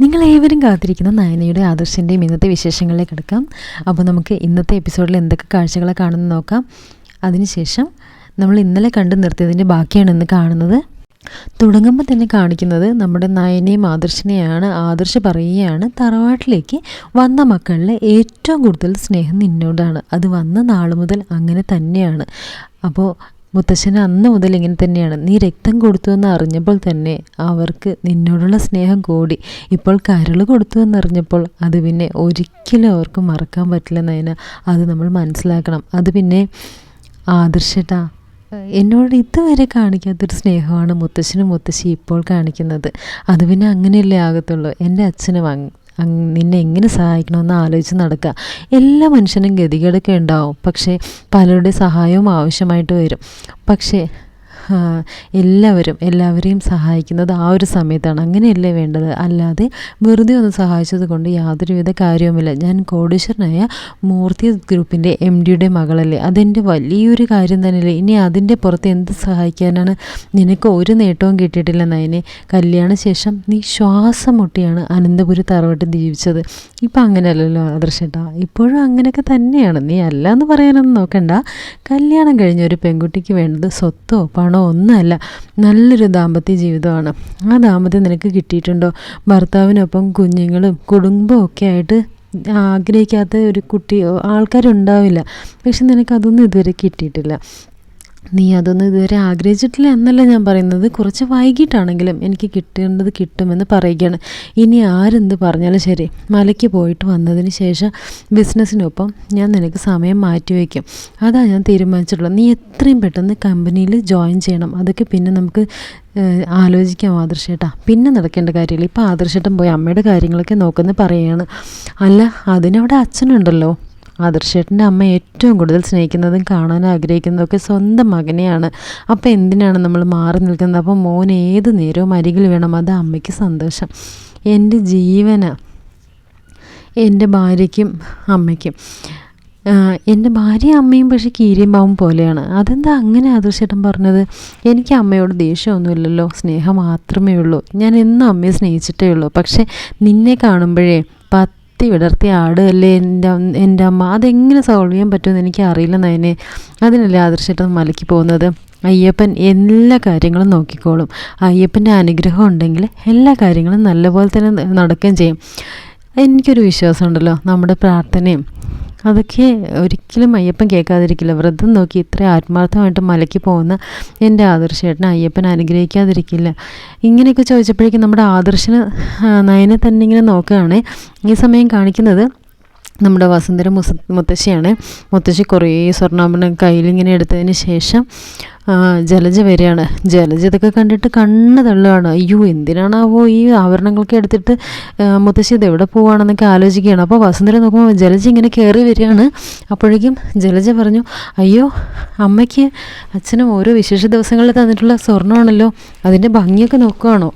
നിങ്ങൾ ഏവരും കാത്തിരിക്കുന്ന നയനയുടെ ആദർശിന്റെയും ഇന്നത്തെ വിശേഷങ്ങളിലേക്ക് എടുക്കാം അപ്പോൾ നമുക്ക് ഇന്നത്തെ എപ്പിസോഡിൽ എന്തൊക്കെ കാഴ്ചകളെ കാണുമെന്ന് നോക്കാം. അതിനുശേഷം നമ്മൾ ഇന്നലെ കണ്ടു നിർത്തിയതിന്റെ ബാക്കിയാണ് ഇന്ന് കാണുന്നത്. തുടങ്ങുമ്പോൾ തന്നെ കാണിക്കുന്നത് നമ്മുടെ നയനയും ആദർശിനെയാണ് ആദർശ് പറയുകയാണ് തറവാട്ടിലേക്ക് വന്ന മക്കളിലെ ഏറ്റവും കൂടുതൽ സ്നേഹം നിന്നോടാണ്. അത് വന്ന നാൾ മുതൽ അങ്ങനെ തന്നെയാണ്. അപ്പോൾ മുത്തശ്ശന് അന്ന് മുതൽ ഇങ്ങനെ തന്നെയാണ്. നീ രക്തം കൊടുത്തു എന്ന് അറിഞ്ഞപ്പോൾ തന്നെ അവർക്ക് നിന്നോടുള്ള സ്നേഹം കൂടി. ഇപ്പോൾ കരൾ കൊടുത്തു എന്നറിഞ്ഞപ്പോൾ അത് പിന്നെ ഒരിക്കലും അവർക്ക് മറക്കാൻ പറ്റില്ല നയന. അത് നമ്മൾ മനസ്സിലാക്കണം. അത് പിന്നെ ആദർശട്ടാ. എന്നോട് ഇതുവരെ കാണിക്കാത്തൊരു സ്നേഹമാണ് മുത്തശ്ശനും മുത്തശ്ശി ഇപ്പോൾ കാണിക്കുന്നത്. അത് പിന്നെ അങ്ങനെയല്ലേ ആകത്തുള്ളൂ. എന്റെ അച്ഛനും നിന്നെ എങ്ങനെ സഹായിക്കണമെന്ന് ആലോചിച്ച് നടക്കുക. എല്ലാ മനുഷ്യനും ഗതികേടൊക്കെ ഉണ്ടാവും. പക്ഷേ പലരുടെ സഹായവും ആവശ്യമായിട്ട് വരും. പക്ഷേ എല്ലാവരും എല്ലാവരെയും സഹായിക്കുന്നത് ആ ഒരു സമയത്താണ്. അങ്ങനെയല്ലേ വേണ്ടത്? അല്ലാതെ വെറുതെ ഒന്ന് സഹായിച്ചത് കൊണ്ട് യാതൊരുവിധ കാര്യവുമില്ല. ഞാൻ കോടീശ്വരനായ മൂർത്തി ഗ്രൂപ്പിന്റെ എം ഡിയുടെ മകളല്ലേ. അതെന്റെ വലിയൊരു കാര്യം തന്നെയല്ലേ. ഇനി അതിന്റെ പുറത്ത് എന്ത് സഹായിക്കാനാണ്? നിനക്ക് ഒരു നേട്ടവും കിട്ടിയിട്ടില്ല നയനെ. കല്യാണശേഷം നീ ശ്വാസം മുട്ടിയാണ് അനന്തപുരി തറവട്ട് ജീവിച്ചത്. ഇപ്പം അങ്ങനെയല്ലല്ലോ ആദർശേട്ടാ. ഇപ്പോഴും അങ്ങനെയൊക്കെ തന്നെയാണ്. നീ അല്ല എന്ന് പറയാനൊന്നും നോക്കണ്ട. കല്യാണം കഴിഞ്ഞ ഒരു പെൺകുട്ടിക്ക് വേണ്ടത് സ്വത്തോ പണമോ ഒന്നുമല്ല നല്ലൊരു ദാമ്പത്യ ജീവിതമാണ്. ആ ദാമ്പത്യം നിനക്ക് കിട്ടിയിട്ടുണ്ടോ? ഭർത്താവിനൊപ്പം കുഞ്ഞുങ്ങളും കുടുംബവും ഒക്കെ ആയിട്ട് ആഗ്രഹിക്കാത്ത ഒരു കുട്ടിയോ ആൾക്കാരുണ്ടാവില്ല. പക്ഷെ നിനക്കതൊന്നും ഇതുവരെ കിട്ടിയിട്ടില്ല. നീ അതൊന്നും ഇതുവരെ ആഗ്രഹിച്ചിട്ടില്ല എന്നല്ല ഞാൻ പറയുന്നത്. കുറച്ച് വൈകിട്ടാണെങ്കിലും എനിക്ക് കിട്ടേണ്ടത് കിട്ടുമെന്ന് പറയുകയാണ്. ഇനി ആരെന്ത് പറഞ്ഞാലും ശരി. മലയ്ക്ക് പോയിട്ട് വന്നതിന് ശേഷം ബിസിനസ്സിനൊപ്പം ഞാൻ നിനക്ക് സമയം മാറ്റിവെക്കും അതാണ് ഞാൻ തീരുമാനിച്ചിട്ടുള്ളത്. നീ എത്രയും പെട്ടെന്ന് കമ്പനിയിൽ ജോയിൻ ചെയ്യണം. അതൊക്കെ പിന്നെ നമുക്ക് ആലോചിക്കാം ആദർശേട്ടാ. പിന്നെ നടക്കേണ്ട കാര്യമില്ല. ഇപ്പോൾ ആദർശേട്ടൻ പോയി അമ്മയുടെ കാര്യങ്ങളൊക്കെ നോക്കുന്നു പറയുകയാണ്. അല്ല അതിനവിടെ അച്ഛനുണ്ടല്ലോ. ആദർശേട്ടന്റെ അമ്മ ഏറ്റവും കൂടുതൽ സ്നേഹിക്കുന്നതും കാണാൻ ആഗ്രഹിക്കുന്നതൊക്കെ സ്വന്തം മകനെയാണ്. അപ്പോൾ എന്തിനാണ് നമ്മൾ മാറി നിൽക്കുന്നത്? അപ്പോൾ മോൻ ഏത് നേരവും അരികിൽ വേണം. അത് അമ്മയ്ക്ക് സന്തോഷം. എന്റെ ജീവന. എന്റെ ഭാര്യയ്ക്കും അമ്മയ്ക്കും. എന്റെ ഭാര്യ അമ്മയും പക്ഷേ കീരിയും പാവും പോലെയാണ്. അതെന്താ അങ്ങനെ ആദർശേട്ടൻ പറഞ്ഞത്? എനിക്ക് അമ്മയോട് ദേഷ്യമൊന്നുമില്ലല്ലോ. സ്നേഹം മാത്രമേ ഉള്ളൂ. ഞാൻ എന്നും അമ്മയെ സ്നേഹിച്ചിട്ടേ ഉള്ളൂ. പക്ഷേ നിന്നെ കാണുമ്പോഴേ പത്തി വിടർത്തി ആടുകല്ലേ എന്റെ എന്റെ അമ്മ? അതെങ്ങനെ സോൾവ് ചെയ്യാൻ പറ്റുമെന്ന് എനിക്ക് അറിയില്ല നയനെ. അതിനല്ലേ ആദർശേട്ടൻ മലയ്ക്ക് പോകുന്നത്? അയ്യപ്പൻ എല്ലാ കാര്യങ്ങളും നോക്കിക്കോളും. അയ്യപ്പന്റെ അനുഗ്രഹം ഉണ്ടെങ്കിൽ എല്ലാ കാര്യങ്ങളും നല്ലപോലെ തന്നെ നടക്കുകയും ചെയ്യും. എനിക്കൊരു വിശ്വാസമുണ്ടല്ലോ നമ്മുടെ പ്രാർത്ഥനയും. അതൊക്കെ ഒരിക്കലും അയ്യപ്പൻ കേൾക്കാതിരിക്കില്ല. വ്രതം നോക്കി ഇത്ര ആത്മാർത്ഥമായിട്ട് മലയ്ക്ക് പോകുന്ന എന്റെ ആദർശേട്ടനെ അയ്യപ്പൻ അനുഗ്രഹിക്കാതിരിക്കില്ല. ഇങ്ങനെയൊക്കെ ചോദിച്ചപ്പോഴേക്കും നമ്മുടെ ആദർശന് നയനെ തന്നെ ഇങ്ങനെ നോക്കുകയാണേ. ഈ സമയം കാണിക്കുന്നത് നമ്മുടെ വസുന്ധര മുസ മുത്തശ്ശിയാണ്. മുത്തശ്ശി കുറേ സ്വർണാഭരണം കയ്യിലിങ്ങനെ എടുത്തതിന് ശേഷം ജലജ വരികയാണ്. ജലജ ഇതൊക്കെ കണ്ടിട്ട് കണ്ണ് തള്ളുകയാണ് അയ്യോ എന്തിനാണാവോ ഈ ആഭരണങ്ങളൊക്കെ എടുത്തിട്ട് മുത്തശ്ശി ഇത് എവിടെ പോവുകയാണെന്നൊക്കെ ആലോചിക്കുകയാണ്. അപ്പോൾ വസുന്ധര നോക്കുമ്പോൾ ജലജ ഇങ്ങനെ കയറി വരികയാണ്. അപ്പോഴേക്കും ജലജ പറഞ്ഞു അയ്യോ അമ്മയ്ക്ക് അച്ഛനും ഓരോ വിശേഷ ദിവസങ്ങളിൽ തന്നിട്ടുള്ള സ്വർണമാണല്ലോ. അതിന്റെ ഭംഗിയൊക്കെ നോക്കുകയാണോ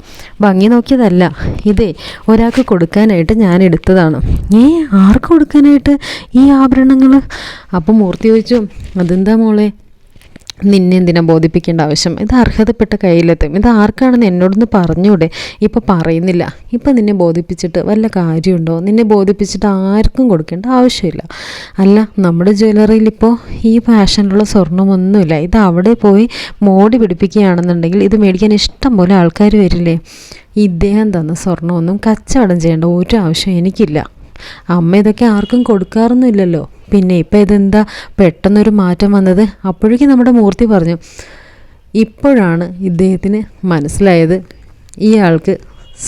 ഭംഗി നോക്കിയതല്ല. ഇതേ ഒരാൾക്ക് കൊടുക്കാനായിട്ട് ഞാൻ എടുത്തതാണ്. ഏ ആർക്ക് കൊടുക്കാനായിട്ട് ഈ ആഭരണങ്ങൾ അപ്പം മൂർത്തി ചോദിച്ചു അതെന്താ മോളെ? നിന്നെ എന്തിനാ ബോധിപ്പിക്കേണ്ട ആവശ്യം? ഇത് അർഹതപ്പെട്ട കയ്യിലെത്തും. ഇത് ആർക്കാണെന്ന് എന്നോടൊന്ന് പറഞ്ഞൂടെ? ഇപ്പം പറയുന്നില്ല. ഇപ്പം നിന്നെ ബോധിപ്പിച്ചിട്ട് വല്ല കാര്യമുണ്ടോ? നിന്നെ ബോധിപ്പിച്ചിട്ട് ആർക്കും കൊടുക്കേണ്ട ആവശ്യമില്ല. അല്ല നമ്മുടെ ജ്വല്ലറിയിൽ ഇപ്പോൾ ഈ ഫാഷനിലുള്ള സ്വർണമൊന്നുമില്ല ഇത് അവിടെ പോയി മോടി പിടിപ്പിക്കുകയാണെന്നുണ്ടെങ്കിൽ ഇത് മേടിക്കാൻ ഇഷ്ടം പോലെ ആൾക്കാർ വരില്ലേ? ഇദ്ദേഹം തന്ന സ്വർണമൊന്നും കച്ചവടം ചെയ്യേണ്ട ഒരു ആവശ്യം എനിക്കില്ല. അമ്മ ഇതൊക്കെ ആർക്കും കൊടുക്കാറൊന്നുമില്ലല്ലോ. പിന്നെ ഇപ്പം ഇതെന്താ? പെട്ടെന്നൊരു മാറ്റം വന്നത്? അപ്പോഴേക്കും നമ്മുടെ മൂർത്തി പറഞ്ഞു ഇപ്പോഴാണ് ഇദ്ദേഹത്തിന് മനസ്സിലായത് ഈ ആൾക്ക്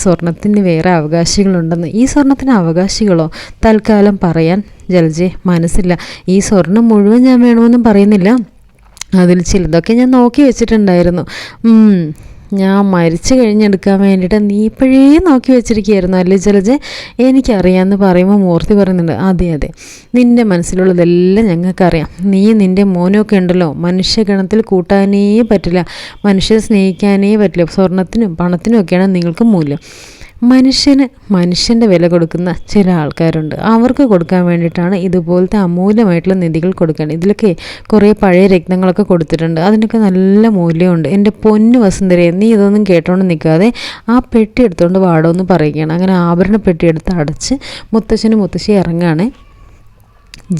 സ്വർണത്തിന് വേറെ അവകാശികളുണ്ടെന്ന്. ഈ സ്വർണത്തിന് അവകാശികളോ? തൽക്കാലം പറയാൻ ജലജെ മനസ്സില്ല. ഈ സ്വർണം മുഴുവൻ ഞാൻ വേണമെന്നും പറയുന്നില്ല. അതിൽ ചിലതൊക്കെ ഞാൻ നോക്കി വെച്ചിട്ടുണ്ടായിരുന്നു. ഞാൻ മരിച്ചു കഴിഞ്ഞെടുക്കാൻ വേണ്ടിയിട്ട് നീ ഇപ്പോഴേ നോക്കി വെച്ചിരിക്കുകയായിരുന്നു അല്ലേ ചിലജ് എനിക്കറിയാമെന്ന് പറയുമ്പോൾ മൂർത്തി പറയുന്നുണ്ട് അതെ അതെ. നിന്റെ മനസ്സിലുള്ളതെല്ലാം ഞങ്ങൾക്കറിയാം. നീ നിന്റെ മോനൊക്കെ ഉണ്ടല്ലോ മനുഷ്യഗണത്തിൽ കൂട്ടാനേ പറ്റില്ല മനുഷ്യരെ സ്നേഹിക്കാനേ പറ്റില്ല സ്വർണത്തിനും പണത്തിനും ഒക്കെയാണ് നിങ്ങൾക്ക് മൂല്യം. മനുഷ്യന് മനുഷ്യന്റെ വില കൊടുക്കുന്ന ചില ആൾക്കാരുണ്ട്. അവർക്ക് കൊടുക്കാൻ വേണ്ടിയിട്ടാണ് ഇതുപോലത്തെ അമൂല്യമായിട്ടുള്ള നിധികൾ കൊടുക്കേണ്ടത് ഇതിലൊക്കെ കുറേ പഴയ രത്നങ്ങളൊക്കെ കൊടുത്തിട്ടുണ്ട്. അതിനൊക്കെ നല്ല മൂല്യമുണ്ട്. എന്റെ പൊന്നു വസുന്ധരയെ നീ ഇതൊന്നും കേട്ടോണ്ട് നിൽക്കാതെ ആ പെട്ടി എടുത്തുകൊണ്ട് വാടോന്ന് പറയുകയാണ്. അങ്ങനെ ആഭരണ പെട്ടി എടുത്ത് അടച്ച് മുത്തശ്ശനും മുത്തശ്ശി ഇറങ്ങുകയാണ്.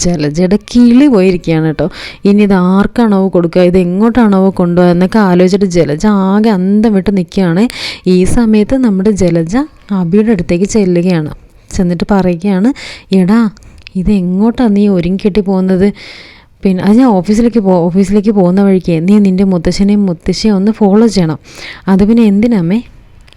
ജലജയുടെ കിളി പോയിരിക്കുകയാണ് കേട്ടോ ഇനി ഇത് ആർക്കാണോ കൊടുക്കുക ഇത് എങ്ങോട്ടാണോ കൊണ്ടുപോകുക എന്നൊക്കെ ആലോചിച്ചിട്ട് ജലജ ആകെ അന്തം വിട്ട് നിൽക്കുകയാണ് ഈ സമയത്ത് നമ്മുടെ ജലജ അബിയുടെ അടുത്തേക്ക് ചെല്ലുകയാണ്. ചെന്നിട്ട് പറയുകയാണ് എടാ ഇത് എങ്ങോട്ടാണ് നീ ഒരുങ്ങിക്കെട്ടി പോകുന്നത്? പിന്നെ അത് ഞാൻ ഓഫീസിലേക്ക് പോ ഓഫീസിലേക്ക് പോകുന്ന വഴിക്ക് നീ നിന്റെ മുത്തശ്ശനെയും മുത്തശ്ശിയും ഒന്ന് ഫോളോ ചെയ്യണം. അത് പിന്നെ എന്തിനമ്മേ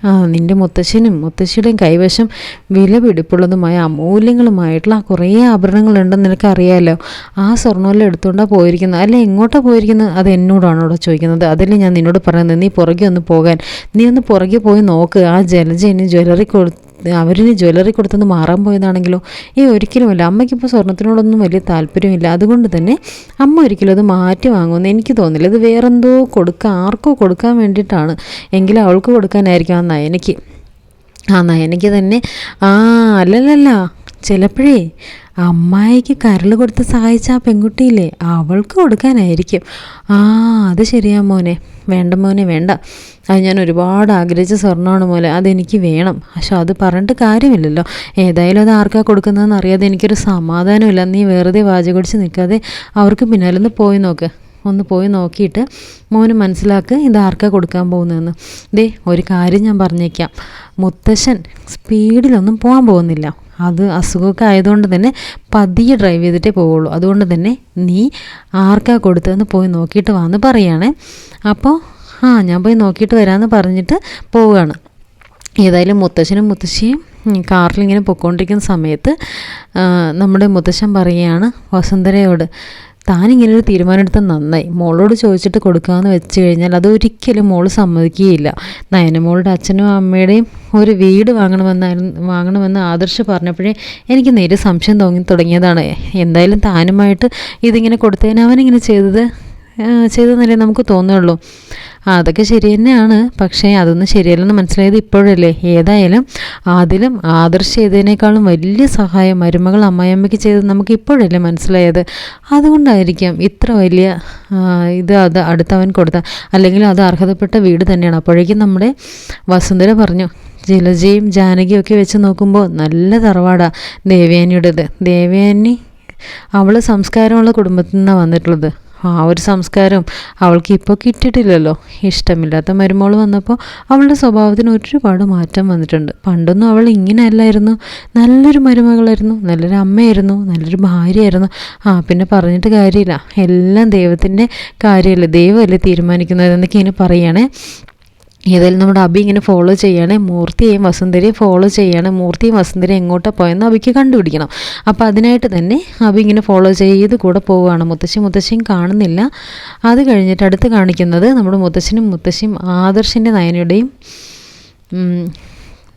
ആ നിന്റെ മുത്തശ്ശനും മുത്തശ്ശിയുടെയും കൈവശം വിലപിടിപ്പുള്ളതുമായ അമൂല്യങ്ങളുമായിട്ടുള്ള കുറേ ആഭരണങ്ങളുണ്ടെന്ന് നിനക്ക് അറിയാമല്ലോ ആ സ്വർണമെല്ലാം എടുത്തുകൊണ്ടാണ് പോയിരിക്കുന്നത്. അല്ല എങ്ങോട്ടാണ് പോയിരിക്കുന്നത്? അത് എന്നോടാണ് അവിടെ ചോദിക്കുന്നത്. അതല്ലേ ഞാൻ നിന്നോട് പറയുന്നത്. നീ പുറകെ ഒന്ന് പോകാൻ. നീ ഒന്ന് പുറകെ പോയി നോക്ക്. ആ ജലജ ഇനി ജ്വല്ലറി കൊടുത്ത് അവരിന് ജ്വല്ലറി കൊടുത്തെന്ന് മാറാൻ പോയതാണെങ്കിലോ? ഏ ഒരിക്കലുമല്ല. അമ്മയ്ക്കിപ്പോൾ സ്വർണത്തിനോടൊന്നും വലിയ താല്പര്യമില്ല. അതുകൊണ്ട് തന്നെ അമ്മ ഒരിക്കലും അത് മാറ്റി വാങ്ങുമെന്ന് എനിക്ക് തോന്നില്ല ഇത് വേറെന്തോ കൊടുക്കാൻ ആർക്കോ കൊടുക്കാൻ വേണ്ടിയിട്ടാണ്. എങ്കിലും അവൾക്ക് കൊടുക്കാനായിരിക്കും ആ നയനയ്ക്ക്. ആ നയനയ്ക്ക് തന്നെ ആ അല്ലല്ലല്ല. ചിലപ്പോഴേ അമ്മായിക്ക് കരൾ കൊടുത്ത് സഹായിച്ച ആ പെൺകുട്ടിയില്ലേ അവൾക്ക് കൊടുക്കാനായിരിക്കും. ആ അത് ശരിയാ മോനെ. വേണ്ട മോനെ വേണ്ട. അത് ഞാൻ ഒരുപാട് ആഗ്രഹിച്ച സ്വർണമാണ് മോനെ. അതെനിക്ക് വേണം. പക്ഷെ അത് പറഞ്ഞിട്ട് കാര്യമില്ലല്ലോ. ഏതായാലും അത് ആർക്കാ കൊടുക്കുന്നതെന്ന് അറിയാതെ എനിക്കൊരു സമാധാനമില്ല. നീ വെറുതെ വാചകൊടിച്ച് നിൽക്കാതെ അവർക്ക് പിന്നാലെ ഒന്ന് പോയി നോക്ക്. ഒന്ന് പോയി നോക്കിയിട്ട് മോന് മനസ്സിലാക്ക് ഇത് ആർക്കാ കൊടുക്കാൻ പോകുന്നതെന്ന്. ദേ ഒരു കാര്യം ഞാൻ പറഞ്ഞേക്കാം. മുത്തശ്ശൻ സ്പീഡിലൊന്നും പോകാൻ പോകുന്നില്ല. അത് അസുഖമൊക്കെ ആയതുകൊണ്ട് തന്നെ പതിയെ ഡ്രൈവ് ചെയ്തിട്ടേ പോവുള്ളൂ. അതുകൊണ്ട് തന്നെ നീ ആർക്കാ കൊടുത്തതെന്ന് പോയി നോക്കിയിട്ട് വാന്ന് പറയുകയാണേ അപ്പോൾ ആ ഞാൻ പോയി നോക്കിയിട്ട് വരാമെന്ന് പറഞ്ഞിട്ട് പോവുകയാണ്. ഏതായാലും മുത്തശ്ശനും മുത്തശ്ശിയും കാറിലിങ്ങനെ പൊയ്ക്കൊണ്ടിരിക്കുന്ന സമയത്ത് നമ്മുടെ മുത്തശ്ശൻ പറയുകയാണ് വസുന്ധരയോട് താനിങ്ങനെ ഒരു തീരുമാനം എടുത്ത നന്നായി. മോളോട് ചോദിച്ചിട്ട് കൊടുക്കാമെന്ന് വെച്ച് കഴിഞ്ഞാൽ അതൊരിക്കലും മോൾ സമ്മതിക്കുകയില്ല. നയനമോളുടെ അച്ഛനും അമ്മയുടെയും ഒരു വീട് വാങ്ങണമെന്നായിരുന്നു വാങ്ങണമെന്ന് ആദർശ് പറഞ്ഞപ്പോഴേ എനിക്ക് നേരെ സംശയം തോന്നി തുടങ്ങിയതാണ്. എന്തായാലും താനുമായിട്ട് ഇതിങ്ങനെ കൊടുത്തതിനവനിങ്ങനെ ചെയ്തത് ചെയ്തതെന്നല്ലേ നമുക്ക് തോന്നുള്ളൂ. അതൊക്കെ ശരി തന്നെയാണ്. പക്ഷേ അതൊന്നും ശരിയല്ലെന്ന് മനസ്സിലായത് ഇപ്പോഴല്ലേ? ഏതായാലും അതിലും ആദർശ് ചെയ്തതിനേക്കാളും വലിയ സഹായം മരുമകൾ അമ്മായിയമ്മയ്ക്ക് ചെയ്തത് നമുക്ക് ഇപ്പോഴല്ലേ മനസ്സിലായത്. അതുകൊണ്ടായിരിക്കാം ഇത്ര വലിയ ഇത് അത് അടുത്തവൻ കൊടുത്ത അല്ലെങ്കിൽ അത് അർഹതപ്പെട്ട വീട് തന്നെയാണ്. അപ്പോഴേക്കും നമ്മുടെ വസുന്ധര പറഞ്ഞു ജലജയും ജാനകിയും ഒക്കെ വെച്ച് നോക്കുമ്പോൾ നല്ല തറവാടാണ് ദേവയാനിയുടേത്. ദേവയാനി അവൾ സംസ്കാരമുള്ള കുടുംബത്തിൽ നിന്നാണ് വന്നിട്ടുള്ളത്. ആ ഒരു സംസ്കാരം അവൾക്ക് ഇപ്പോൾ കിട്ടിയിട്ടില്ലല്ലോ. ഇഷ്ടമില്ലാത്ത മരുമോൾ വന്നപ്പോൾ അവളുടെ സ്വഭാവത്തിന് ഒരുപാട് മാറ്റം വന്നിട്ടുണ്ട്. പണ്ടൊന്നും അവൾ ഇങ്ങനെയല്ലായിരുന്നു. നല്ലൊരു മരുമകളായിരുന്നു നല്ലൊരു അമ്മയായിരുന്നു നല്ലൊരു ഭാര്യയായിരുന്നു. ആ പിന്നെ പറഞ്ഞിട്ട് കാര്യമില്ല. എല്ലാം ദൈവത്തിന്റെ കാര്യമല്ലേ? ദൈവമല്ലേ തീരുമാനിക്കുന്നത് എന്നൊക്കെ ഇങ്ങനെ പറയുകയാണേ ഏതായാലും നമ്മുടെ അബി ഇങ്ങനെ ഫോളോ ചെയ്യണേ. മൂർത്തിയെയും വസുന്ധരയും ഫോളോ ചെയ്യണേ. മൂർത്തിയും വസുന്ധരയും എങ്ങോട്ടാണ് പോയെന്ന് അബിക്ക് കണ്ടുപിടിക്കണം. അപ്പോൾ അതിനായിട്ട് തന്നെ അബി ഇങ്ങനെ ഫോളോ ചെയ്ത് കൂടെ പോവുകയാണ്. മുത്തശ്ശി മുത്തശ്ശിയും കാണുന്നില്ല. അത് കഴിഞ്ഞിട്ട് അടുത്ത് കാണിക്കുന്നത് നമ്മുടെ മുത്തശ്ശനും മുത്തശ്ശിയും ആദർശിന്റെ നയനയുടെയും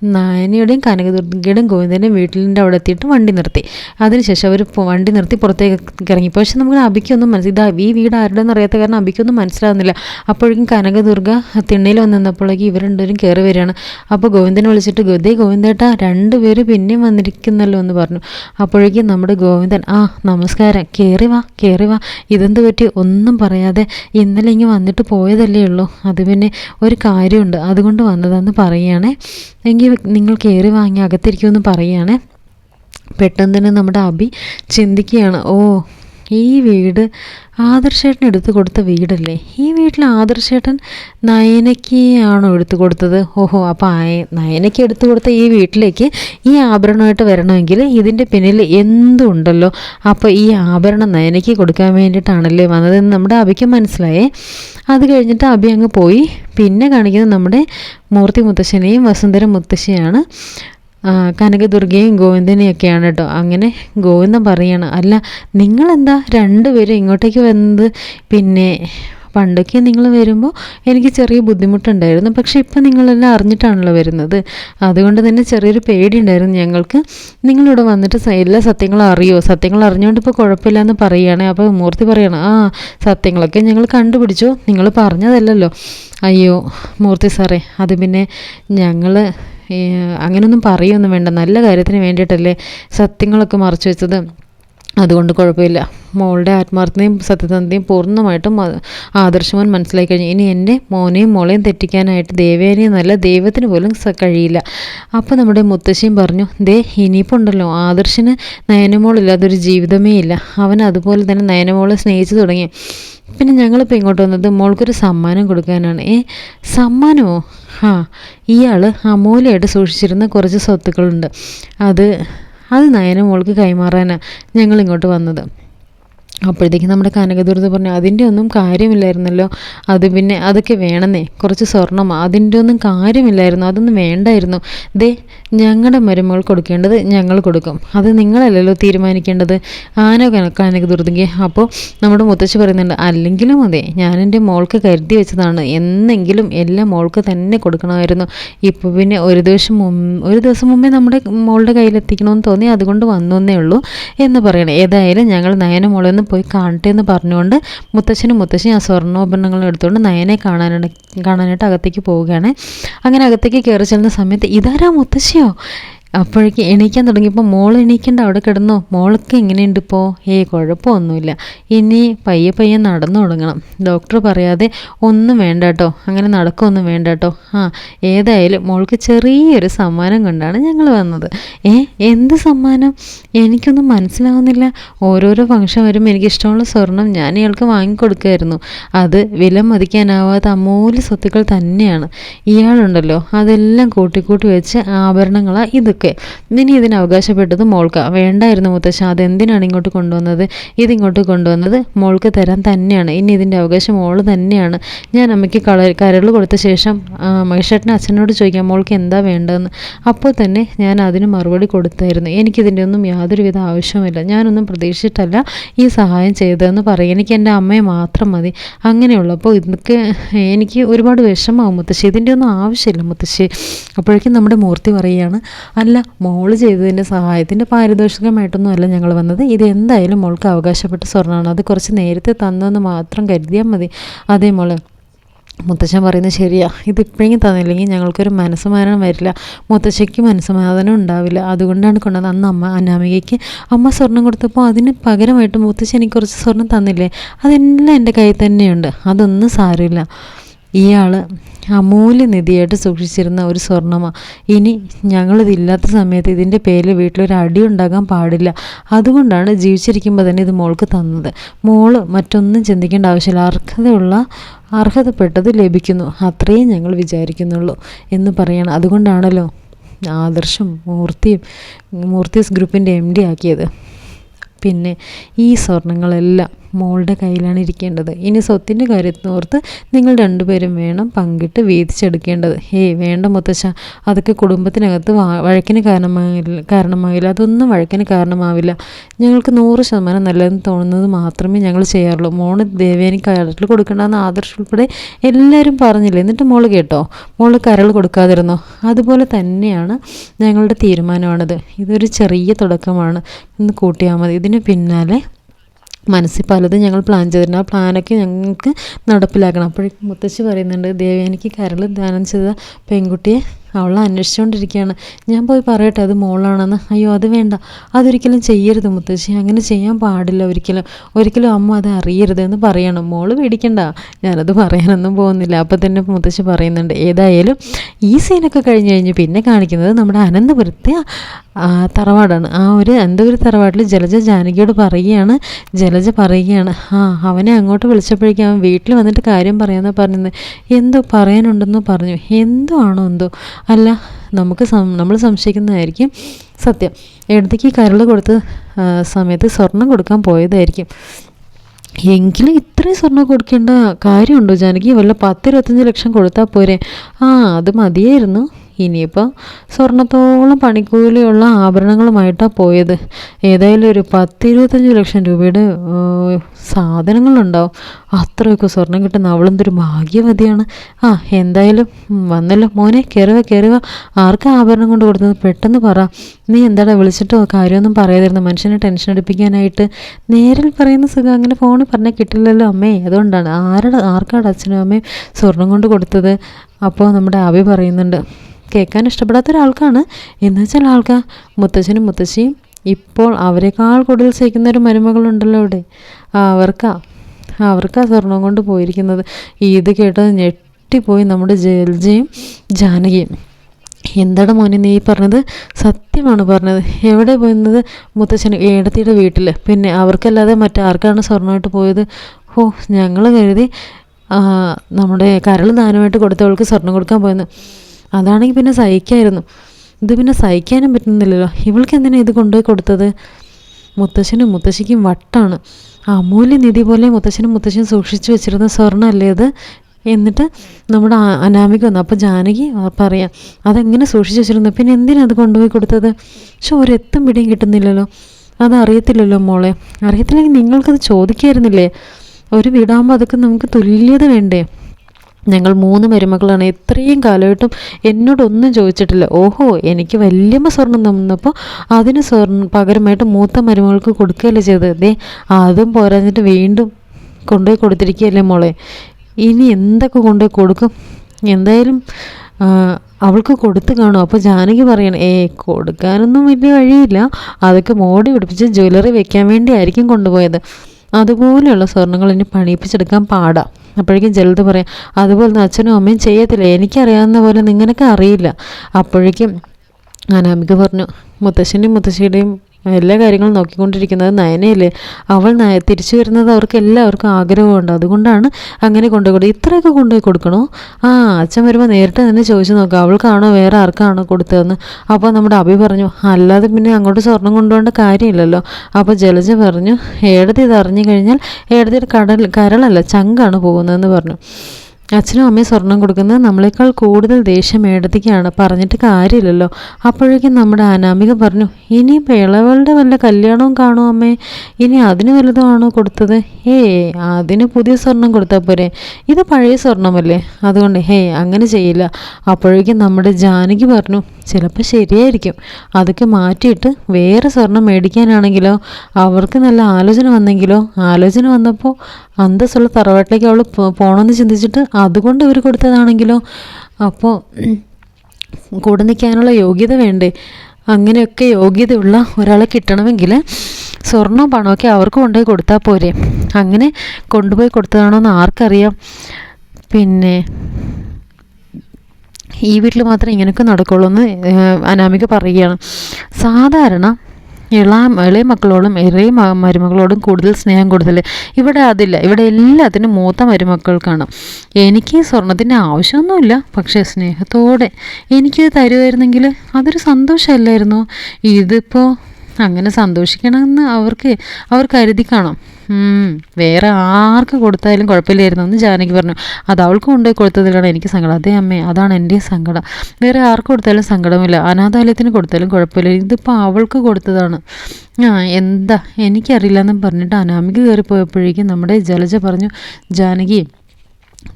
നായനിയുടെയും കനകദുർഗയുടെയും ഗോവിന്ദന്റെയും വീട്ടിലിന്റെ അവിടെ എത്തിയിട്ട് വണ്ടി നിർത്തി. അതിനുശേഷം അവർ വണ്ടി നിർത്തി പുറത്തേക്ക് ഇറങ്ങി. പക്ഷെ നമുക്ക് അബിക്കൊന്നും ഇതാ ഈ വീട് ആരുടെയെന്ന് അറിയാത്ത കാരണം അബിക്കൊന്നും മനസ്സിലാവുന്നില്ല. അപ്പോഴേക്കും കനകദുർഗ തിണ്ണയിൽ വന്ന് നിന്നപ്പോഴേക്കും ഇവർ രണ്ടുപേരും കയറി വരികയാണ്. അപ്പോൾ ഗോവിന്ദനെ വിളിച്ചിട്ട് ഗോദേ ഗോവിന്ദേട്ട രണ്ടുപേര് പിന്നെയും വന്നിരിക്കുന്നല്ലോ എന്ന് പറഞ്ഞു. അപ്പോഴേക്കും നമ്മുടെ ഗോവിന്ദൻ ആ നമസ്കാരം. കയറി വാ കയറി വാ. ഇതെന്ത് പറ്റി? ഒന്നും പറയാതെ ഇന്നലെ ഇങ്ങനെ വന്നിട്ട് പോയതല്ലേ ഉള്ളൂ. അത് പിന്നെ ഒരു കാര്യമുണ്ട്. അതുകൊണ്ട് വന്നതെന്ന് പറയുകയാണേ. എങ്കിൽ നിങ്ങൾ കയറി വാങ്ങി അകത്തിരിക്കുമെന്ന് പറയുകയാണ് പെട്ടെന്ന് തന്നെ നമ്മുടെ അബി ചിന്തിക്കുകയാണ് ഓ ഈ വീട് ആദർശേട്ടൻ എടുത്തു കൊടുത്ത വീടല്ലേ? ഈ വീട്ടിൽ ആദർശേട്ടൻ നയനയ്ക്ക് ആണോ എടുത്തു കൊടുത്തത്? ഓഹോ അപ്പോൾ നയനയ്ക്ക് എടുത്തു കൊടുത്ത ഈ വീട്ടിലേക്ക് ഈ ആഭരണമായിട്ട് വരണമെങ്കിൽ ഇതിന്റെ പിന്നിൽ എന്തുണ്ടല്ലോ? അപ്പോൾ ഈ ആഭരണം നയനയ്ക്ക് കൊടുക്കാൻ വേണ്ടിയിട്ടാണല്ലേ വന്നതെന്ന് നമ്മുടെ അബിക്ക് മനസ്സിലായേ. അത് കഴിഞ്ഞിട്ട് അബി അങ്ങ് പോയി. പിന്നെ കാണിക്കുന്നത് നമ്മുടെ മൂർത്തി മുത്തശ്ശനെയും വസുന്ധര മുത്തശ്ശിയാണ്. കനകദുർഗയും ഗോവിന്ദനെയൊക്കെയാണ് കേട്ടോ. അങ്ങനെ ഗോവിന്ദൻ പറയാണ് അല്ല നിങ്ങളെന്താ രണ്ടുപേരും ഇങ്ങോട്ടേക്ക് വന്നത്? പിന്നെ പണ്ടൊക്കെ നിങ്ങൾ വരുമ്പോൾ എനിക്ക് ചെറിയ ബുദ്ധിമുട്ടുണ്ടായിരുന്നു. പക്ഷേ ഇപ്പം നിങ്ങളെല്ലാം അറിഞ്ഞിട്ടാണല്ലോ വരുന്നത്. അതുകൊണ്ട് തന്നെ ചെറിയൊരു പേടി ഉണ്ടായിരുന്നു ഞങ്ങൾക്ക്. നിങ്ങളിവിടെ വന്നിട്ട് എല്ലാ സത്യങ്ങളും അറിയോ? സത്യങ്ങൾ അറിഞ്ഞുകൊണ്ട് ഇപ്പോൾ കുഴപ്പമില്ല എന്ന് പറയുകയാണ് അപ്പോൾ മൂർത്തി പറയണം ആ സത്യങ്ങളൊക്കെ ഞങ്ങൾ കണ്ടുപിടിച്ചു. നിങ്ങൾ പറഞ്ഞതല്ലല്ലോ. അയ്യോ മൂർത്തി സാറേ അത് പിന്നെ ഞങ്ങൾ അങ്ങനെയൊന്നും പറയുകയൊന്നും വേണ്ട. നല്ല കാര്യത്തിന് വേണ്ടിയിട്ടല്ലേ സത്യങ്ങളൊക്കെ മറച്ചു വെച്ചത്. അതുകൊണ്ട് കുഴപ്പമില്ല. മോളുടെ ആത്മാർത്ഥതയും സത്യസന്ധതയും പൂർണമായിട്ടും ആദർശമോൻ മനസ്സിലാക്കി കഴിഞ്ഞു. ഇനി എന്റെ മോനെയും മോളെയും തെറ്റിക്കാനായിട്ട് ദേവേനെയും നല്ല ദൈവത്തിന് പോലും കഴിയില്ല. അപ്പോൾ നമ്മുടെ മുത്തശ്ശിയും പറഞ്ഞു ദേ ഇനിയിപ്പോൾ ഉണ്ടല്ലോ. ആദർശന് നയനമോളില്ലാതൊരു ജീവിതമേ ഇല്ല. അവൻ അതുപോലെ തന്നെ നയനമോളെ സ്നേഹിച്ചു തുടങ്ങി. പിന്നെ ഞങ്ങളിപ്പോൾ ഇങ്ങോട്ട് വന്നത് മോൾക്കൊരു സമ്മാനം കൊടുക്കാനാണ്. ഏ സമ്മാനമോ? ആ ഇയാൾ അമൂലയായിട്ട് സൂക്ഷിച്ചിരുന്ന കുറച്ച് സ്വത്തുക്കളുണ്ട്. അത് അത് നയന മോൾക്ക് കൈമാറാനാണ് ഞങ്ങൾ ഇങ്ങോട്ട് വന്നത്. അപ്പോഴത്തേക്ക് നമ്മുടെ കനകദുരത്ത് പറഞ്ഞു അതിന്റെ ഒന്നും കാര്യമില്ലായിരുന്നല്ലോ. അത് പിന്നെ അതൊക്കെ വേണമെന്നേ. കുറച്ച് സ്വർണം അതിന്റെ ഒന്നും കാര്യമില്ലായിരുന്നു. അതൊന്നും വേണ്ടായിരുന്നു. ദേ ഞങ്ങളുടെ മരുമകൾ കൊടുക്കേണ്ടത് ഞങ്ങൾ കൊടുക്കും. അത് നിങ്ങളല്ലല്ലോ തീരുമാനിക്കേണ്ടത്. ആന കനകദുർഗയ്ക്ക് അപ്പോൾ നമ്മുടെ മുത്തശ്ശി പറയുന്നുണ്ട് അല്ലെങ്കിലും അതെ ഞാൻ എന്റെ മോൾക്ക് കരുതി വെച്ചതാണ്. എന്നെങ്കിലും എല്ലാം മോൾക്ക് തന്നെ കൊടുക്കണമായിരുന്നു. ഇപ്പോൾ പിന്നെ ഒരു ദിവസം ഒരു ദിവസം മുമ്പേ നമ്മുടെ മോളുടെ കയ്യിലെത്തിക്കണമെന്ന് തോന്നി അതുകൊണ്ട് വന്നേ ഉള്ളൂ എന്ന് പറയണം. ഏതായാലും ഞങ്ങൾ നയന മോളെ ഒന്ന് പോയി കാണട്ടെ എന്ന് പറഞ്ഞുകൊണ്ട് മുത്തശ്ശനും മുത്തശ്ശനും ആ സ്വർണോപകരണങ്ങളും എടുത്തുകൊണ്ട് നയനെ കാണാനായിട്ട് കാണാനായിട്ട് അകത്തേക്ക് പോവുകയാണ്. അങ്ങനെ അകത്തേക്ക് കയറി ചെല്ലുന്ന സമയത്ത് ഇതാരാ മുത്തശ്ശിയോ അപ്പോഴേക്ക് എണീക്കാൻ തുടങ്ങിയപ്പോൾ മോൾ എണീക്കേണ്ട അവിടെ കിടന്നോ. മോൾക്ക് എങ്ങനെയുണ്ട് ഇപ്പോൾ ഏയ് കുഴപ്പമൊന്നുമില്ല. ഇനി പയ്യെ പയ്യെ നടന്നു തുടങ്ങണം. ഡോക്ടർ പറയാതെ ഒന്നും വേണ്ട കേട്ടോ. അങ്ങനെ നടക്കൊന്നും വേണ്ട കേട്ടോ. ആ ഏതായാലും മോൾക്ക് ചെറിയൊരു സമ്മാനം കൊണ്ടാണ് ഞങ്ങൾ വന്നത്. ഏ എന്ത് സമ്മാനം? എനിക്കൊന്നും മനസ്സിലാവുന്നില്ല. ഓരോരോ ഫംഗ്ഷൻ വരുമ്പോൾ എനിക്കിഷ്ടമുള്ള സ്വർണം ഞാൻ ഇയാൾക്ക് വാങ്ങിക്കൊടുക്കുമായിരുന്നു. അത് വില മതിക്കാനാവാത്ത അമൂല്യ സ്വത്തുക്കൾ തന്നെയാണ്. ഇയാളുണ്ടല്ലോ. അതെല്ലാം കൂട്ടിക്കൂട്ടി വെച്ച് ആഭരണങ്ങളാണ് ഇത്. ഇതൊക്കെ നിനി ഇതിന് അവകാശപ്പെട്ടത് മോൾക്ക്. വേണ്ടായിരുന്നു മുത്തശ്ശ അതെന്തിനാണ് ഇങ്ങോട്ട് കൊണ്ടുവന്നത്? ഇതിങ്ങോട്ട് കൊണ്ടുവന്നത് മോൾക്ക് തരാൻ തന്നെയാണ്. ഇനി ഇതിന്റെ അവകാശം മോൾ തന്നെയാണ്. ഞാൻ അമ്മയ്ക്ക് കള കരൾ കൊടുത്ത ശേഷം മഹേഷേട്ടൻ അച്ഛനോട് ചോദിക്കാം മോൾക്ക് എന്താ വേണ്ടതെന്ന്. അപ്പോൾ തന്നെ ഞാൻ അതിന് മറുപടി കൊടുത്തായിരുന്നു. എനിക്കിതിന്റെ ഒന്നും യാതൊരുവിധ ആവശ്യമില്ല ഞാനൊന്നും പ്രതീക്ഷിച്ചിട്ടല്ല ഈ സഹായം ചെയ്തതെന്ന് പറയും. എനിക്ക് എന്റെ അമ്മയെ മാത്രം മതി. അങ്ങനെയുള്ളപ്പോൾ ഇതൊക്കെ എനിക്ക് ഒരുപാട് വിഷമാവും മുത്തശ്ശി. ഇതിന്റെ ഒന്നും ആവശ്യമില്ല മുത്തശ്ശി. അപ്പോഴേക്കും നമ്മുടെ മൂർത്തി പറയുകയാണ് അല്ല മോൾ ചെയ്തതിന്റെ സഹായത്തിന്റെ പാരിതോഷികമായിട്ടൊന്നും അല്ല ഞങ്ങൾ വന്നത്. ഇത് എന്തായാലും മോൾക്ക് അവകാശപ്പെട്ട സ്വർണമാണ്. അത് കുറച്ച് നേരത്തെ തന്നെന്ന് മാത്രം കരുതിയാൽ മതി. അതേ മോളെ. മുത്തശ്ശൻ പറയുന്നത് ശരിയാ. ഇതിപ്പോഴെങ്കിലും തന്നില്ലെങ്കിൽ ഞങ്ങൾക്കൊരു മനസ്സമാധാനം വരില്ല. മുത്തശ്ശയ്ക്ക് മനസ്സമാധാനം ഉണ്ടാവില്ല. അതുകൊണ്ടാണ് കൊണ്ടത് അന്ന് അമ്മ അനാമികയ്ക്ക് അമ്മ സ്വർണം കൊടുത്തപ്പോൾ അതിന് പകരമായിട്ട് മുത്തശ്ശി എനിക്ക് കുറച്ച് സ്വർണം തന്നില്ലേ? അതെല്ലാം എന്റെ കയ്യിൽ തന്നെയുണ്ട്. അതൊന്നും സാരമില്ല. ഇയാൾ അമൂല്യനിധിയായിട്ട് സൂക്ഷിച്ചിരുന്ന ഒരു സ്വർണമാണ് ഇനി ഞങ്ങളിതില്ലാത്ത സമയത്ത് ഇതിന്റെ പേരിൽ വീട്ടിലൊരു അടി ഉണ്ടാകാൻ പാടില്ല. അതുകൊണ്ടാണ് ജീവിച്ചിരിക്കുമ്പോൾ തന്നെ ഇത് മോൾക്ക് തന്നത്. മോൾ മറ്റൊന്നും ചിന്തിക്കേണ്ട ആവശ്യമില്ല. അർഹതയുള്ള അർഹതപ്പെട്ടത് ലഭിക്കുന്നു. അത്രയും ഞങ്ങൾ വിചാരിക്കുന്നുള്ളൂ എന്ന് പറയണം. അതുകൊണ്ടാണല്ലോ ആദർശം മൂർത്തിയും മൂർത്തീസ് ഗ്രൂപ്പിന്റെ എം ഡി ആക്കിയത്. പിന്നെ ഈ സ്വർണങ്ങളെല്ലാം മോളുടെ കയ്യിലാണ് ഇരിക്കേണ്ടത്. ഇനി സ്വത്തിന്റെ കാര്യത്തിനോർത്ത് നിങ്ങൾ രണ്ടുപേരും വേണം പങ്കിട്ട് വീതിച്ചെടുക്കേണ്ടത് ഏയ് വേണ്ട മുത്തശ്ശ അതൊക്കെ കുടുംബത്തിനകത്ത് വഴക്കിന് കാരണമാകില്ല കാരണമാകില്ല. അതൊന്നും വഴക്കിന് കാരണമാവില്ല. ഞങ്ങൾക്ക് നൂറ് ശതമാനം നല്ലതെന്ന് തോന്നുന്നത് മാത്രമേ ഞങ്ങൾ ചെയ്യാറുള്ളൂ. മോൾ ദേവേനിക്ക് കരൾ കൊടുക്കേണ്ടെന്ന് ആദർശം ഉൾപ്പെടെ എല്ലാവരും പറഞ്ഞില്ലേ? എന്നിട്ട് മോൾ കേട്ടോ? മോൾ കരൾ കൊടുക്കാതിരുന്നോ? അതുപോലെ തന്നെയാണ് ഞങ്ങളുടെ തീരുമാനമാണിത്. ഇതൊരു ചെറിയ തുടക്കമാണ്. ഇന്ന് കൂട്ടിയാൽ മതി. ഇതിന് പിന്നാലെ മനസ്സിൽ പലതും ഞങ്ങൾ പ്ലാൻ ചെയ്തിട്ടുണ്ട്. ആ പ്ലാനൊക്കെ ഞങ്ങൾക്ക് നടപ്പിലാക്കണം. അപ്പോഴേക്കും മുത്തശ്ശി പറയുന്നുണ്ട് ദേവയാനിക്ക് കരൾ ദാനം ചെയ്ത പെൺകുട്ടിയെ അവൾ അന്വേഷിച്ചുകൊണ്ടിരിക്കുകയാണ് ഞാൻ പോയി പറയട്ടെ അത് മോളാണെന്ന്. അയ്യോ അത് വേണ്ട. അതൊരിക്കലും ചെയ്യരുത് മുത്തശ്ശി. അങ്ങനെ ചെയ്യാൻ പാടില്ല ഒരിക്കലും. ഒരിക്കലും അമ്മ അത് അറിയരുത് എന്ന് പറയണം. മോൾ പേടിക്കണ്ട. ഞാനത് പറയാനൊന്നും പോകുന്നില്ല. അപ്പോൾ തന്നെ മുത്തശ്ശി പറയുന്നുണ്ട് ഏതായാലും ഈ സീനൊക്കെ കഴിഞ്ഞ് കഴിഞ്ഞ് പിന്നെ കാണിക്കുന്നത് നമ്മുടെ അനന്തപുരത്തെ തറവാടാണ്. ആ ഒരു അനന്തപുര തറവാട്ടിൽ ജലജ ജാനകിയോട് പറയുകയാണ്. ജലജ പറയുകയാണ് ആ അവനെ അങ്ങോട്ട് വിളിച്ചപ്പോഴേക്കും അവൻ വീട്ടിൽ വന്നിട്ട് കാര്യം പറയാമെന്ന് പറഞ്ഞത് എന്തോ പറയാനുണ്ടെന്ന് പറഞ്ഞു. എന്തോ ആണോ എന്തോ. അല്ല നമുക്ക് നമ്മൾ സംശയിക്കുന്നതായിരിക്കും. സത്യം. എടുത്തേക്ക് കരൾ കൊടുത്ത സമയത്ത് സ്വർണം കൊടുക്കാൻ പോയതായിരിക്കും. എങ്കിലും ഇത്രയും സ്വർണം കൊടുക്കേണ്ട കാര്യമുണ്ടോ ജാനകി? വല്ല പത്ത് ഇരുപത്തഞ്ച് ലക്ഷം കൊടുത്താൽ പോരെ. ആ അത് മതിയായിരുന്നു. ഇനിയിപ്പോൾ സ്വർണത്തോളം പണിക്കൂലിയുള്ള ആഭരണങ്ങളുമായിട്ടാണ് പോയത്. ഏതായാലും ഒരു പത്ത് ഇരുപത്തഞ്ച് ലക്ഷം രൂപയുടെ സാധനങ്ങളുണ്ടാവും. അത്രയൊക്കെ സ്വർണം കിട്ടുന്ന അവളെന്തൊരു ഭാഗ്യവതിയാണ്. ആ എന്തായാലും വന്നല്ലോ. മോനെ കയറുക കയറുക ആർക്കാ ആഭരണം കൊണ്ട് കൊടുത്തത്? പെട്ടെന്ന് പറ. നീ എന്താടാ വിളിച്ചിട്ടോ? കാര്യമൊന്നും പറയാതിരുന്നു മനുഷ്യനെ ടെൻഷൻ അടിപ്പിക്കാനായിട്ട്. നേരിൽ പറയുന്ന സുഖം അങ്ങനെ ഫോണിൽ പറഞ്ഞാൽ കിട്ടില്ലല്ലോ അമ്മേ. അതുകൊണ്ടാണ്. ആരുടെ ആർക്കാണ് അച്ഛനും അമ്മയും സ്വർണം കൊണ്ട് കൊടുത്തത്? അപ്പോൾ നമ്മുടെ അഭി പറയുന്നുണ്ട്. കേൾക്കാൻ ഇഷ്ടപ്പെടാത്ത ഒരാൾക്കാണ്. എന്ന് വെച്ചാൽ ആൾക്കാ മുത്തച്ഛനും മുത്തശ്ശിയും ഇപ്പോൾ അവരെക്കാൾ കൂടുതൽ സഹിക്കുന്ന ഒരു മരുമകളുണ്ടല്ലോ ഇവിടെ അവർക്കാ അവർക്കാ സ്വർണം കൊണ്ട് പോയിരിക്കുന്നത്. ഇത് കേട്ടത് ഞെട്ടിപ്പോയി നമ്മുടെ ജലജയും ജാനകിയും. എന്താണ് മോനെ നീ പറഞ്ഞത്? സത്യമാണ് പറഞ്ഞത്. എവിടെ പോയിരുന്നത്? മുത്തച്ഛൻ ഏടത്തിയുടെ വീട്ടിൽ പിന്നെ അവർക്കല്ലാതെ മറ്റാർക്കാണ് സ്വർണമായിട്ട് പോയത്? ഓ ഞങ്ങൾ കരുതി നമ്മുടെ കരൾ ദാനമായിട്ട് കൊടുത്തവൾക്ക് സ്വർണം കൊടുക്കാൻ പോയെന്ന്. അതാണെങ്കിൽ പിന്നെ സഹിക്കായിരുന്നു. ഇത് പിന്നെ സഹിക്കാനും പറ്റുന്നില്ലല്ലോ. ഇവൾക്ക് എന്തിനാണ് ഇത് കൊണ്ടുപോയി കൊടുത്തത്? മുത്തശ്ശനും മുത്തശ്ശിക്കും വട്ടാണ്. അമൂല്യനിധി പോലെ മുത്തശ്ശനും മുത്തശ്ശനും സൂക്ഷിച്ചു വെച്ചിരുന്ന സ്വർണമല്ലേ അത് എന്നിട്ട് നമ്മുടെ അനാമിക വന്നു. അപ്പോൾ ജാനകി പറയാം അതെങ്ങനെ സൂക്ഷിച്ചു വെച്ചിരുന്നു? പിന്നെ എന്തിനാ അത് കൊണ്ടുപോയി കൊടുത്തത്? പക്ഷെ ഒരെത്തും പിടിയും കിട്ടുന്നില്ലല്ലോ. അത് മോളെ. അറിയത്തില്ലെങ്കിൽ നിങ്ങൾക്കത് ചോദിക്കായിരുന്നില്ലേ? ഒരു വീടാകുമ്പോൾ അതൊക്കെ നമുക്ക് തുല്യത വേണ്ടേ? ഞങ്ങൾ മൂന്ന് മരുമകളാണ്. ഇത്രയും കാലമായിട്ടും എന്നോടൊന്നും ചോദിച്ചിട്ടില്ല. ഓഹോ എനിക്ക് വല്യമ്മ സ്വർണം തന്നപ്പോൾ അതിന് സ്വർണം പകരമായിട്ട് മൂത്ത മരുമകൾക്ക് കൊടുക്കുകയല്ലേ ചെയ്തത്? ദേ അതും പോരാഞ്ഞിട്ട് വീണ്ടും കൊണ്ടുപോയി കൊടുത്തിരിക്കുകയല്ലേ മോളെ. ഇനി എന്തൊക്കെ കൊണ്ടുപോയി കൊടുക്കും? എന്തായാലും അവൾക്ക് കൊടുത്ത് കാണും. അപ്പോൾ ജാനകി പറയണം ഏ കൊടുക്കാനൊന്നും വലിയ വഴിയില്ല. അതൊക്കെ മോടി പിടിപ്പിച്ച് ജ്വല്ലറി വെക്കാൻ വേണ്ടിയായിരിക്കും കൊണ്ടുപോയത്. അതുപോലെയുള്ള സ്വർണങ്ങൾ ഇനി പണിയിപ്പിച്ചെടുക്കാൻ പാടാം. അപ്പോഴേക്കും ജലത് പറയാം അതുപോലെ അച്ഛനും അമ്മയും ചെയ്യത്തില്ല എനിക്കറിയാവുന്ന പോലെ നിങ്ങനൊക്കെ അറിയില്ല. അപ്പോഴേക്കും അനാമിക പറഞ്ഞു മുത്തശ്ശന്റെയും മുത്തശ്ശിയുടെയും എല്ലാ കാര്യങ്ങളും നോക്കിക്കൊണ്ടിരിക്കുന്നത് നയനയല്ലേ? അവൾ നയ തിരിച്ചു വരുന്നത് അവർക്ക് എല്ലാവർക്കും ആഗ്രഹമുണ്ട്. അതുകൊണ്ടാണ് അങ്ങനെ കൊണ്ടുപോയി ഇത്രയൊക്കെ കൊണ്ടുപോയി കൊടുക്കണോ? ആ അച്ഛൻ വരുമ്പോൾ നേരിട്ട് തന്നെ ചോദിച്ചു നോക്കാം. അവൾക്കാണോ വേറെ ആർക്കാണോ കൊടുത്തതെന്ന്. അപ്പോൾ നമ്മുടെ അഭി പറഞ്ഞു അല്ലാതെ പിന്നെ അങ്ങോട്ട് സ്വർണം കൊണ്ടുപോകേണ്ട കാര്യമില്ലല്ലോ. അപ്പോൾ ജലജ പറഞ്ഞു ഏടതി ഇത് അറിഞ്ഞു കഴിഞ്ഞാൽ ഏടതിയുടെ കടൽ കരളല്ല ചങ്കാണ് പോകുന്നതെന്ന് പറഞ്ഞു. അച്ഛനും അമ്മയും സ്വർണം കൊടുക്കുന്നത് നമ്മളെക്കാൾ കൂടുതൽ ദേഷ്യം ഏടത്തിക്കാണ് പറഞ്ഞിട്ട് കാര്യമില്ലല്ലോ. അപ്പോഴേക്കും നമ്മുടെ അനാമിക പറഞ്ഞു ഇനി ഇളവളുടെ വല്ല കല്യാണവും കാണുമോ അമ്മേ? ഇനി അതിന് വലുതുമാണോ കൊടുത്തത്? ഏ അതിന് പുതിയ സ്വർണം കൊടുത്താൽ പോരെ. ഇത് പഴയ സ്വർണമല്ലേ? അതുകൊണ്ട് ഹേ അങ്ങനെ ചെയ്യില്ല. അപ്പോഴേക്കും നമ്മുടെ ജാനകി പറഞ്ഞു ചിലപ്പോൾ ശരിയായിരിക്കും. അതൊക്കെ മാറ്റിയിട്ട് വേറെ സ്വർണം മേടിക്കാനാണെങ്കിലോ? അവർക്ക് നല്ല ആലോചന വന്നെങ്കിലോ? ആലോചന വന്നപ്പോൾ അന്തസ്സുള്ള തറവാട്ടിലേക്ക് അവൾ പോകണമെന്ന് ചിന്തിച്ചിട്ട് അതുകൊണ്ട് ഇവർ കൊടുത്തതാണെങ്കിലോ? അപ്പോൾ കൂടെ നിൽക്കാനുള്ള യോഗ്യത വേണ്ടേ? അങ്ങനെയൊക്കെ യോഗ്യതയുള്ള ഒരാളെ കിട്ടണമെങ്കിൽ സ്വർണവും പണമൊക്കെ അവർക്ക് കൊണ്ടുപോയി കൊടുത്താൽ പോരെ. അങ്ങനെ കൊണ്ടുപോയി കൊടുത്തതാണോ എന്ന് ആർക്കറിയാം. പിന്നെ ഈ വീട്ടിൽ മാത്രമേ ഇങ്ങനെയൊക്കെ നടക്കുള്ളൂ എന്ന് അനാമിക പറയുകയാണ്. സാധാരണ ഇള ഇളയ മക്കളോടും ഇളയ മരുമകളോടും കൂടുതൽ സ്നേഹം കൂടുതൽ. ഇവിടെ അതില്ല. ഇവിടെ എല്ലാത്തിനും മൂത്ത മരുമക്കൾക്കാണ്. എനിക്ക് സ്വർണത്തിന്റെ ആവശ്യമൊന്നുമില്ല. പക്ഷേ സ്നേഹത്തോടെ എനിക്കിത് തരുമായിരുന്നെങ്കിൽ അതൊരു സന്തോഷമല്ലായിരുന്നു? ഇതിപ്പോൾ അങ്ങനെ സന്തോഷിക്കണമെന്ന് അവർക്ക് അവർ കരുതി കാണാം. വേറെ ആർക്ക് കൊടുത്താലും കുഴപ്പമില്ലായിരുന്നു എന്ന് ജാനകി പറഞ്ഞു. അത് അവൾക്ക് കൊണ്ടുപോയി കൊടുത്തതിലാണ് എനിക്ക് സങ്കടം. അതേ അമ്മ അതാണ് എന്റെ സങ്കടം. വേറെ ആർക്ക് കൊടുത്താലും സങ്കടമില്ല. അനാഥാലയത്തിന് കൊടുത്താലും കുഴപ്പമില്ല. ഇതിപ്പോൾ അവൾക്ക് കൊടുത്തതാണ്. ആ എന്താ? എനിക്കറിയില്ല എന്നും പറഞ്ഞിട്ട് അനാമിക കയറി പോയപ്പോഴേക്കും നമ്മുടെ ജലജ പറഞ്ഞു ജാനകി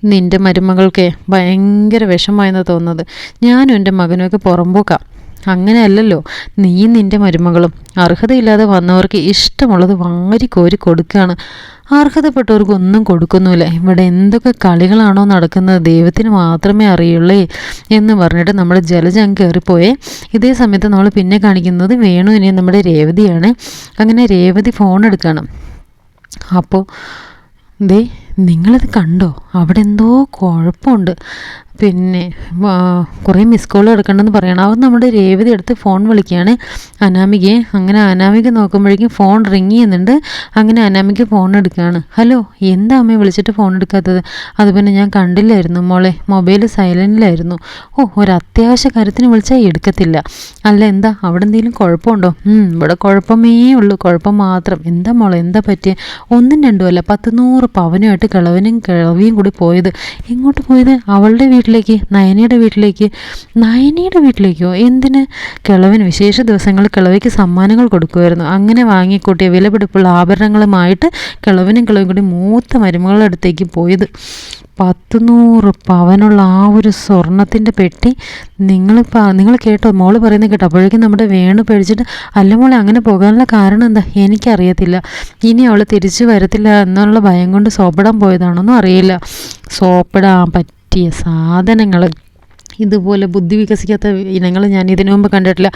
നിന്റെ മരുമകൾക്ക് ഭയങ്കര വിഷമമായെന്ന് തോന്നുന്നത്. ഞാനും എന്റെ മകനുമൊക്കെ പുറമ്പോക്കാം. അങ്ങനെയല്ലല്ലോ. നീയും നിന്റെ മരുമകളും അർഹതയില്ലാതെ വന്നവർക്ക് ഇഷ്ടമുള്ളത് വാരി കോരി കൊടുക്കുകയാണ്. അർഹതപ്പെട്ടവർക്ക് ഒന്നും കൊടുക്കുന്നുമില്ല. ഇവിടെ എന്തൊക്കെ കളികളാണോ നടക്കുന്നത്? ദൈവത്തിന് മാത്രമേ അറിയുള്ളേ എന്ന് പറഞ്ഞിട്ട് നമ്മൾ ജലജം കയറിപ്പോയേ. ഇതേ സമയത്ത് നമ്മൾ പിന്നെ കാണിക്കുന്നത് വേണു വേണുവിനെ നമ്മുടെ രേവതിയാണ്. അങ്ങനെ രേവതി ഫോൺ എടുക്കണം അപ്പോൾ ദേ നിങ്ങളിത് കണ്ടോ? അവിടെ എന്തോ കുഴപ്പമുണ്ട്. പിന്നെ കുറേ മിസ് കോൾ എടുക്കണമെന്ന് പറയണം. അത് നമ്മുടെ രേവതി എടുത്ത് ഫോൺ വിളിക്കുകയാണ് അനാമികയെ അങ്ങനെ അനാമിക നോക്കുമ്പോഴേക്കും ഫോൺ റിങ് ചെയ്യുന്നുണ്ട്. അങ്ങനെ അനാമിക ഫോൺ എടുക്കുകയാണ് ഹലോ എന്താ അമ്മയെ വിളിച്ചിട്ട് ഫോൺ എടുക്കാത്തത്? അത് പിന്നെ ഞാൻ കണ്ടില്ലായിരുന്നു മോളെ. മൊബൈൽ സൈലന്റിലായിരുന്നു. ഓ ഒരു അത്യാവശ്യ കാര്യത്തിന് വിളിച്ചാൽ എടുക്കത്തില്ല. അല്ല എന്താ? അവിടെ എന്തെങ്കിലും കുഴപ്പമുണ്ടോ? ഇവിടെ കുഴപ്പമേ ഉള്ളൂ. കുഴപ്പം മാത്രം. എന്താ മോളെ എന്താ പറ്റിയ? ഒന്നും രണ്ടും അല്ല പത്ത് നൂറ് പവനുമായിട്ട് കിളവനും കിളവിയും കൂടി പോയത്. എങ്ങോട്ട് പോയത്? അവളുടെ വീട്ടിലേക്ക് നയനയുടെ വീട്ടിലേക്ക്. നയനയുടെ വീട്ടിലേക്കോ? എന്തിന്? കിളവിന് വിശേഷ ദിവസങ്ങൾ കിളവയ്ക്ക് സമ്മാനങ്ങൾ കൊടുക്കുമായിരുന്നു. അങ്ങനെ വാങ്ങിക്കൂട്ടിയ വിലപിടിപ്പുള്ള ആഭരണങ്ങളുമായിട്ട് കിളവനും കിളവും കൂടി മൂത്ത മരുമകളുടെ അടുത്തേക്ക് പോയത്. പത്ത് നൂറ് പവനുള്ള ആ ഒരു സ്വർണത്തിന്റെ പെട്ടി നിങ്ങൾ നിങ്ങൾ കേട്ടോ? മോൾ പറയുന്നത് കേട്ടോ. അപ്പോഴേക്കും നമ്മുടെ വേണു പേടിച്ചിട്ട് അല്ല മോളെ അങ്ങനെ പോകാനുള്ള കാരണം എന്താ? എനിക്കറിയത്തില്ല. ഇനി അവൾ തിരിച്ചു വരത്തില്ല എന്നുള്ള ഭയം കൊണ്ട് സോപ്പിടാൻ പോയതാണോന്നും അറിയില്ല. സോപ്പിടാൻ പറ്റിയ സാധനങ്ങൾ. ഇതുപോലെ ബുദ്ധി വികസിക്കാത്ത ഇനങ്ങൾ ഞാൻ ഇതിനു മുമ്പ് കണ്ടിട്ടില്ല.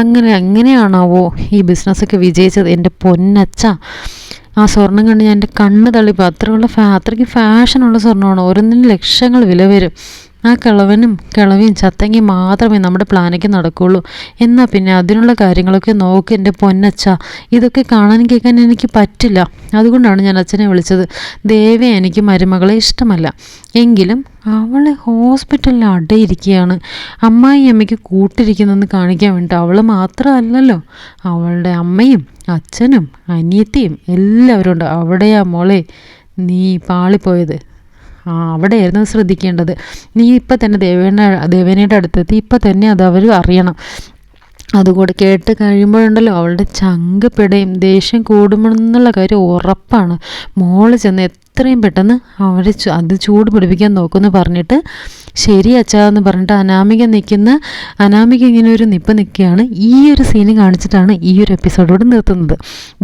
അങ്ങനെ എങ്ങനെയാണാവോ ഈ ബിസിനസ്സൊക്കെ വിജയിച്ചത്? എന്റെ പൊന്നച്ച ആ സ്വർണം കണ്ട് ഞാൻ എന്റെ കണ്ണ് തള്ളിപ്പോൾ അത്രയുള്ള ഫാ അത്രയ്ക്ക് ഫാഷനുള്ള സ്വർണമാണ് ഓരോന്നിനും ലക്ഷങ്ങൾ വില വരും. ആ കിളവനും കിളവിയും ചത്തെങ്കിൽ മാത്രമേ നമ്മുടെ പ്ലാനൊക്കെ നടക്കുകയുള്ളൂ എന്നാൽ പിന്നെ അതിനുള്ള കാര്യങ്ങളൊക്കെ നോക്ക് എന്റെ പൊന്നച്ച. ഇതൊക്കെ കാണാൻ കേൾക്കാൻ എനിക്ക് പറ്റില്ല. അതുകൊണ്ടാണ് ഞാൻ അച്ഛനെ വിളിച്ചത്. ദേവേ എനിക്ക് മരുമകളെ ഇഷ്ടമല്ല. എങ്കിലും അവൾ ഹോസ്പിറ്റലിൽ അടയിരിക്കുകയാണ്. അമ്മായി അമ്മയ്ക്ക് കൂട്ടിരിക്കുന്നെന്ന് കാണിക്കാൻ വേണ്ടി അവൾ മാത്രമല്ലല്ലോ. അവളുടെ അമ്മയും അച്ഛനും അനിയത്തിയും എല്ലാവരും ഉണ്ട്. അവിടെയാ മോളെ നീ പാളിപ്പോയത്. അവിടെയായിരുന്നു ശ്രദ്ധിക്കേണ്ടത്. നീ ഇപ്പം തന്നെ ദേവേന ദേവേനയുടെ അടുത്തെത്തി ഇപ്പം തന്നെ അത് അവർ അറിയണം. അതുകൂടെ കേട്ട് കഴിയുമ്പോഴുണ്ടല്ലോ അവളുടെ ചങ്ക് പിടയും ദേഷ്യം കൂടുമെന്നുള്ള കാര്യം ഉറപ്പാണ്. മോൾ ചെന്ന് എത്രയും പെട്ടെന്ന് അവരെ അത് ചൂട് പിടിപ്പിക്കാൻ നോക്കുമെന്ന് പറഞ്ഞിട്ട് ശരി അച്ഛാ എന്ന് പറഞ്ഞിട്ട് അനാമിക നിൽക്കുന്ന അനാമിക ഇങ്ങനെ ഒരു നിപ്പ് നിൽക്കുകയാണ്. ഈ ഒരു സീന് കാണിച്ചിട്ടാണ് ഈ ഒരു എപ്പിസോഡോട് നിർത്തുന്നത്.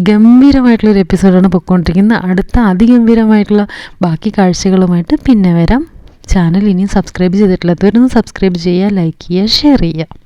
ഗംഭീരമായിട്ടുള്ളൊരു എപ്പിസോഡാണ് പൊയ്ക്കൊണ്ടിരിക്കുന്നത്. അടുത്ത അതിഗംഭീരമായിട്ടുള്ള ബാക്കി കാഴ്ചകളുമായിട്ട് പിന്നെ വരാം. ചാനൽ ഇനിയും സബ്സ്ക്രൈബ് ചെയ്തിട്ടില്ലാത്തവരൊന്ന് സബ്സ്ക്രൈബ് ചെയ്യുക ലൈക്ക് ചെയ്യുക ഷെയർ ചെയ്യുക.